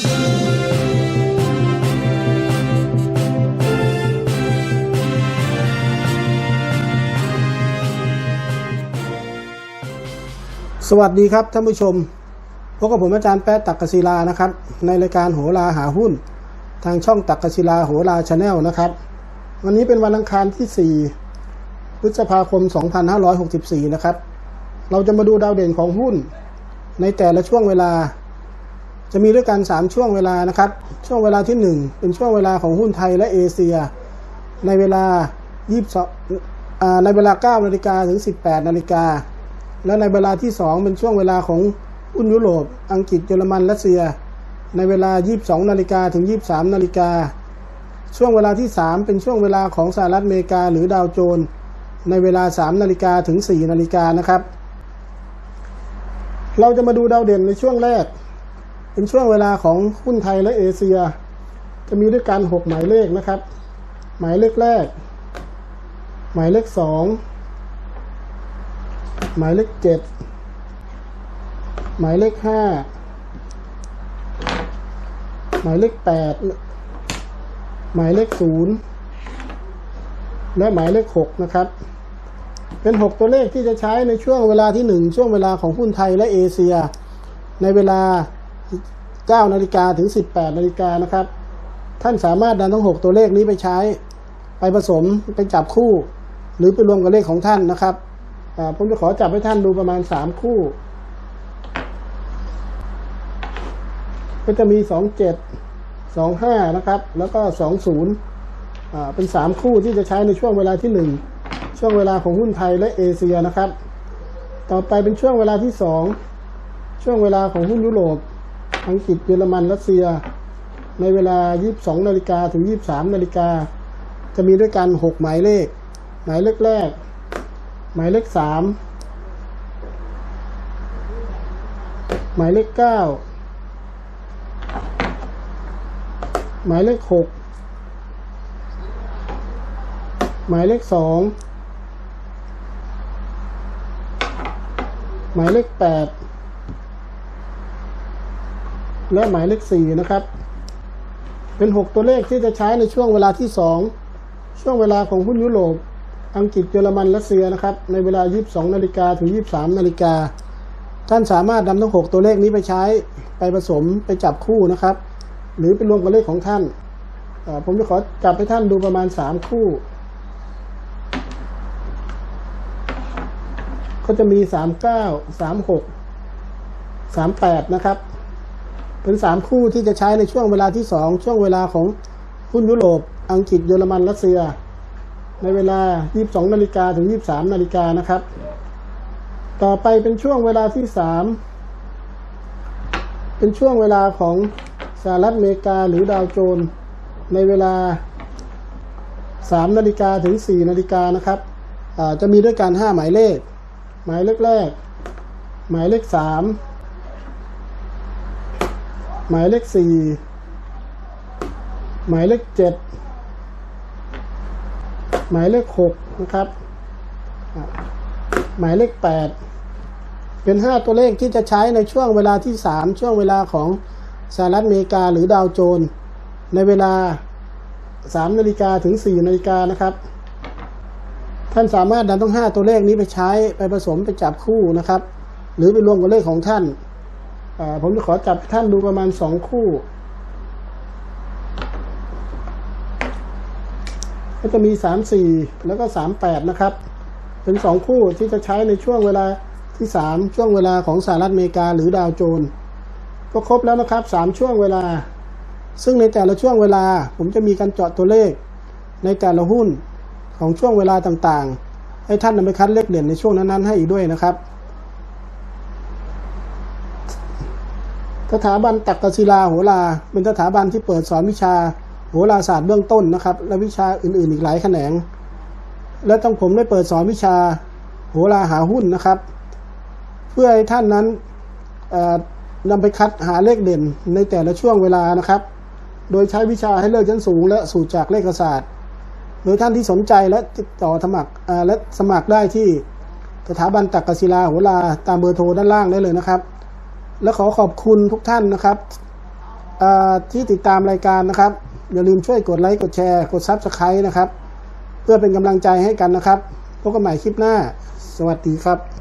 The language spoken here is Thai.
สวัสดีครับท่านผู้ชมพบกับผมอาจารย์แป๊ะตักกศิลานะครับ ในรายการโหราหาหุ้น ทางช่องตักกศิลาโหราชาแนลนะครับ วันนี้เป็นวันอังคารที่ 4 พฤษภาคม 2564 นะครับ เราจะมาดูดาวเด่นของหุ้น ในแต่ละช่วงเวลา จะมีด้วยกัน 3 ช่วงเวลานะครับ ช่วงเวลาที่ 1 เป็นช่วงเวลาของหุ้นไทยและเอเชีย ในเวลา22อ่าในเวลา9นาฬิกาถึง 18นาฬิกาและในเวลาที่ 2 เป็นช่วงเวลาของหุ้นยุโรป อังกฤษเยอรมันรัสเซีย ในเวลา 22นาฬิกาถึง 23นาฬิกาช่วงเวลาที่ 3 เป็นช่วงเวลาของสหรัฐอเมริกาหรือดาวโจน ในเวลา 3 นาฬิกาถึง 4 นาฬิกานะครับ เราจะมาดูดาวเด่นในช่วงแรก เป็นช่วงเวลาของหุ้นไทยและเอเชีย จะมีด้วยกัน6หมายเลขนะครับ หมายเลขแรก หมายเลขสองหมายเลขเจ็ดหมายเลขห้าหมายเลขแปดหมายเลขศูนย์และหมายเลขหกนะครับเป็นหกตัวเลขที่จะใช้ในช่วงเวลาที่หนึ่งช่วงเวลาของหุ้นไทยและเอเชีย ในเวลา 9นาฬิกาถึง 18นาฬิกานะครับ ท่านสามารถนำทั้ง 6 ตัวเลขนี้ไปใช้ ไปผสมไปจับคู่ หรือไปรวมกับเลขของท่านนะครับผมจะขอจับให้ท่านดูประมาณสามคู่ ก็จะมีสองเจ็ดสองห้านะครับ แล้วก็สองศูนย์เป็นสามคู่ที่จะใช้ในช่วงเวลาที่หนึ่งช่วงเวลาของหุ้นไทยและเอเชียนะครับ ต่อไปเป็นช่วงเวลาที่สองช่วงเวลาของหุ้นยุโรป อังกฤษเยอรมันรัสเซีย ในเวลา 22นาฬิกาถึง 23นาฬิกาจะมีด้วยกัน 6 หมายเลข หมายเลขแรก หมายเลขสามหมายเลขเก้าหมายเลขหกหมายเลขสองหมายเลขแปด และหมายเลขสี่นะครับ เป็นหกตัวเลขที่จะใช้ในช่วงเวลาที่สองช่วงเวลาของหุ้นยุโรป อังกฤษเยอรมันรัสเซียนะครับ ในเวลา 22นาฬิกาถึง 23นาฬิกาท่านสามารถนำทั้ง 6 ตัวเลขนี้ไปใช้ไปผสมไปจับคู่นะครับ หรือไปรวมกับเลขของท่าน ผมจะขอจับให้ท่านดูประมาณ 3 คู่ ก็จะมี 39 36 38 นะครับ เป็น3คู่ที่จะใช้ในช่วงเวลาที่2ช่วงเวลาของหุ้นยุโรป อังกฤษเยอรมันรัสเซีย ในเวลา 22นาฬิกาถึง 23นาฬิกานะครับ ต่อไปเป็นช่วงเวลาที่3เป็นช่วงเวลาของสหรัฐอเมริกาหรือดาวโจน ในเวลา3นาฬิกาถึง 4นาฬิกานะครับจะมีด้วยกัน 5 หมายเลข หมายเลขแรก หมายเลข 3 หมายเลข4หมายเลข7หมายเลขหกนะครับ หมายเลขแปดเป็นห้าตัวเลขที่จะใช้ในช่วงเวลาที่สามช่วงเวลาของสหรัฐอเมริกาหรือดาวโจนส์ในเวลาสามนาฬิกาถึงสี่นาฬิกานะครับ ท่านสามารถนำต้องห้าตัวเลขนี้ไปใช้ไปผสมไปจับคู่นะครับ หรือไปรวมกับเลขของท่าน ผมจะขอจับให้ท่านดูประมาณสองคู่ ก็จะมี3 4แล้วก็3 8นะครับ เป็น2คู่ที่จะใช้ในช่วงเวลาที่3ช่วงเวลาของสหรัฐอเมริกาหรือดาวโจนส์ก็ครบแล้วนะครับ3ช่วงเวลา ซึ่งในแต่ละช่วงเวลา ผมจะมีการเจาะตัวเลข ในแต่ละหุ้นของช่วงเวลาต่างๆ ให้ท่านนำไปคัดเลขเด่นในช่วงนั้นๆให้อีกด้วยนะครับ สถาบันตักกศิลาโหราเป็นสถาบันที่เปิดสอนวิชาโหราศาสตร์เบื้องต้นนะครับ และวิชาอื่นๆ อีกหลายแขนง และต้องผมได้เปิดสอนวิชาโหราหาหุ้นนะครับ เพื่อให้ท่านนั้นนำไปคัดหาเลขเด่นในแต่ละช่วงเวลานะครับ โดยใช้วิชาให้เลิกชั้นสูง และสูตรจากเลขศาสตร์ โดยท่านที่สนใจและติดต่อสมัครและสมัครได้ที่สถาบันตักกศิลาโหราตามเบอร์โทรด้านล่างได้เลยนะครับ และขอขอบคุณทุกท่านนะครับที่ติดตามรายการนะครับ อย่าลืมช่วยกดไลค์กดแชร์ กดซับสไครต์นะครับ เพื่อเป็นกำลังใจให้กันนะครับพบกันใหม่คลิปหน้า สวัสดีครับ